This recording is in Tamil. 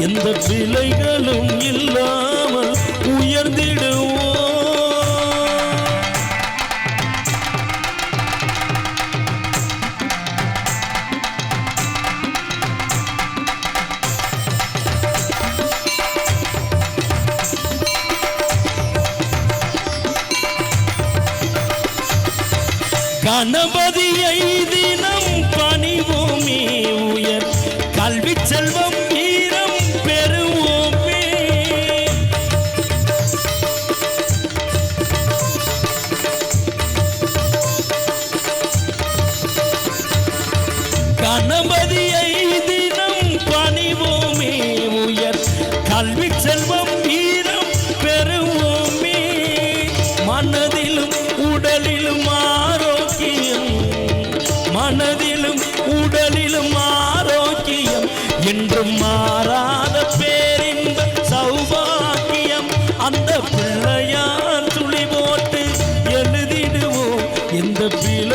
எந்த சிலைகளும் இல்லாமல் உயர்ந்திடுவோம். கணபதியை தினம் பணிவோமே கணபதியை தினம் பணிவோமே உயர். கல்வி செல்வம் வீரம் பெறுவோமே. மனதிலும் உடலிலும் ஆரோக்கியம். மனதிலும் உடலிலும் ஆரோக்கியம். என்றும் மாறாத பேரின்ப சௌபாக்கியம். அந்த பிள்ளையார் துளி போட்டு எழுதிடுவோம். எந்த பீ